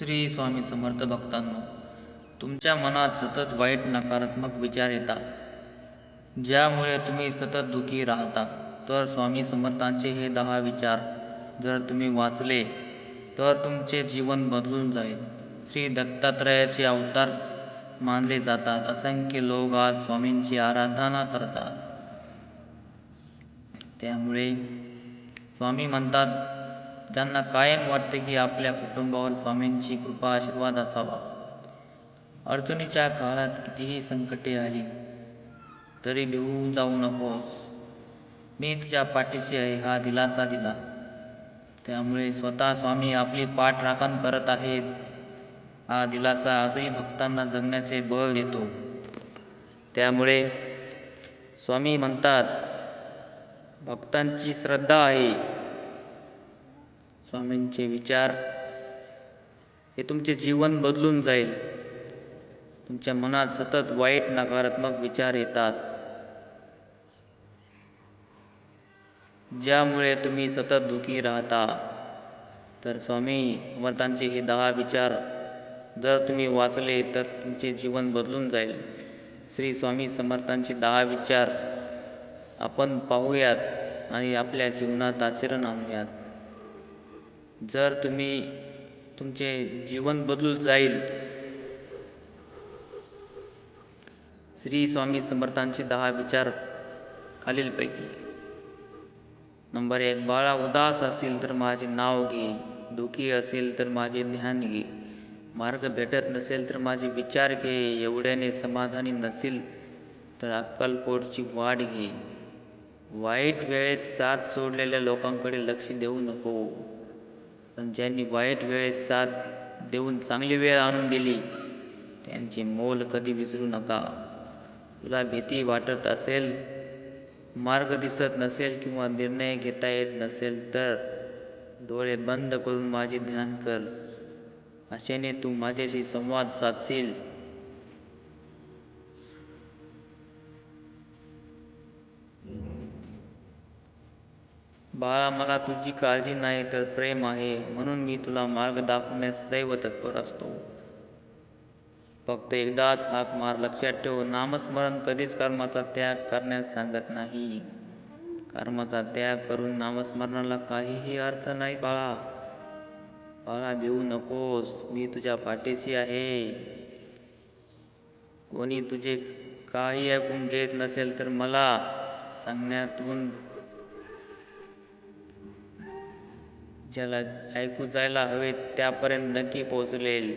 श्री स्वामी समर्थ भक्तांनो तुमच्या मनात सतत वाईट नकारात्मक विचार येतात. ज्यामुळे तुम्ही सतत दुखी राहता. तर स्वामी समर्थांचे हे दहा विचार जर तुम्ही वाचले तर तुमचे जीवन बदलून जाईल. श्री दत्तात्रयाचे अवतार मानले जातात. असंख्य लोक आज स्वामींची आराधना करतात. त्यामुळे स्वामी म्हणतात त्यांना कायम वाटते की आपल्या कुटुंबावर स्वामींची कृपा आशीर्वाद असावा. अडचणीच्या काळात कितीही संकटे आली तरी लिहून जाऊ नकोस. मी तुझ्या पाठीशी आहे हा दिलासा दिला. त्यामुळे स्वतः स्वामी आपली पाठ राखण करत आहेत. हा दिलासा आजही भक्तांना जगण्याचे बळ देतो. त्यामुळे स्वामी म्हणतात भक्तांची श्रद्धा आहे. स्वामींचे विचार हे तुमचे जीवन बदलून जाईल. तुमच्या मनात सतत वाईट नकारात्मक विचार येतात. ज्यामुळे तुम्ही सतत दुखी राहता. तर स्वामी समर्थांचे हे दहा विचार जर तुम्ही वाचले तर तुमचे जीवन बदलून जाईल. श्री स्वामी समर्थांचे दहा विचार आपण पाहूयात आणि आपल्या जीवनात आचरण आणूयात. जर तुम्ही तुमचे जीवन बदलून जाईल. श्री स्वामी समर्थांचे दहा विचार खालीलपैकी. नंबर एक बाळा उदास असेल तर माझे नाव घे. दुखी असेल तर माझे ध्यान घे. मार्ग भेटत नसेल तर माझे विचार घे. एवढ्याने समाधानी नसेल तर अक्कलकोटची वाढ घे. वाईट वेळेत साथ सोडलेल्या लोकांकडे लक्ष देऊ नको. पण ज्यांनी वाईट वेळेत साथ देऊन चांगली वेळ आणून दिली त्यांचे मोल कधी विसरू नका. तुला भीती वाटत असेल मार्ग दिसत नसेल किंवा निर्णय घेता येत नसेल तर डोळे बंद करून माझे ध्यान कर. अशाने तू माझ्याशी संवाद साधशील. बाळा मला तुझी काळजी नाही तर प्रेम आहे म्हणून मी तुला मार्ग दाखवण्यास दैव तत्पर असतो. फक्त एकदाच हाक मार लक्षात ठेव नामस्मरण कधीच कर्माचा त्याग करण्यास सांगत नाही. कर्माचा त्याग करून नामस्मरणाला काहीही अर्थ नाही बाळा. बाळा भिवू नकोस मी तुझ्या पाठीशी आहे. कोणी तुझे काही ऐकून घेत नसेल तर मला सांगण्यातून ज्याला ऐकू जायला हवे त्यापर्यंत नक्की पोहोचलेल.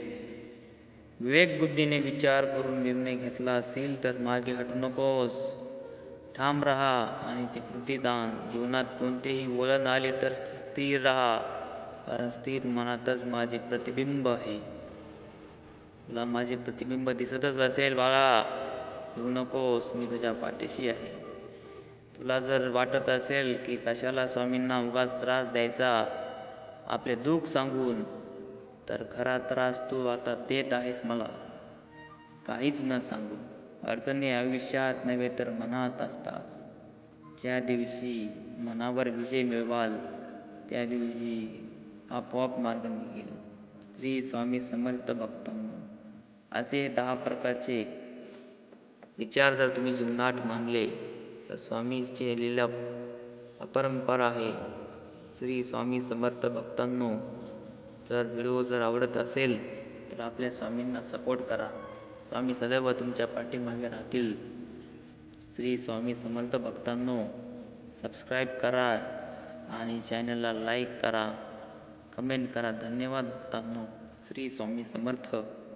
विवेक बुद्धीने विचार करून निर्णय घेतला असेल तर मागे हटू नकोस. ठाम राहा आणि ते कृतीदान जीवनात कोणतेही वळण आले तर स्थिर राहा कारण स्थिर मनातच माझे प्रतिबिंब आहे. तुला माझे प्रतिबिंब दिसतच असेल बाळा. येऊ नकोस मी तुझ्या पाठीशी आहे. तुला जर वाटत असेल की कशाला स्वामींना उगाच त्रास द्यायचा आपले दुःख सांगून तर खरा त्रास तू आता देत आहेस मला. काहीच न सांगू. अडचणी आयुष्यात नव्हे तर मनात असतात. ज्या दिवशी मनावर विजय मिळवाल त्या दिवशी आपोआप मार्ग निघेल. श्री स्वामी समर्थ भक्त असे दहा प्रकारचे विचार जर तुम्ही जीवनात मानले तर स्वामीचे लिला अपरंपरा आहे. श्री स्वामी समर्थ भक्तांनो जर व्हिडिओ जर आवडत असेल तर आपल्या स्वामींना सपोर्ट करा. स्वामी सदैव तुमच्या पाठीमागे राहतील. श्री स्वामी समर्थ भक्तांनो सबस्क्राईब करा आणि चॅनलला लाईक करा. कमेंट करा. धन्यवाद भक्तांनो. श्री स्वामी समर्थ.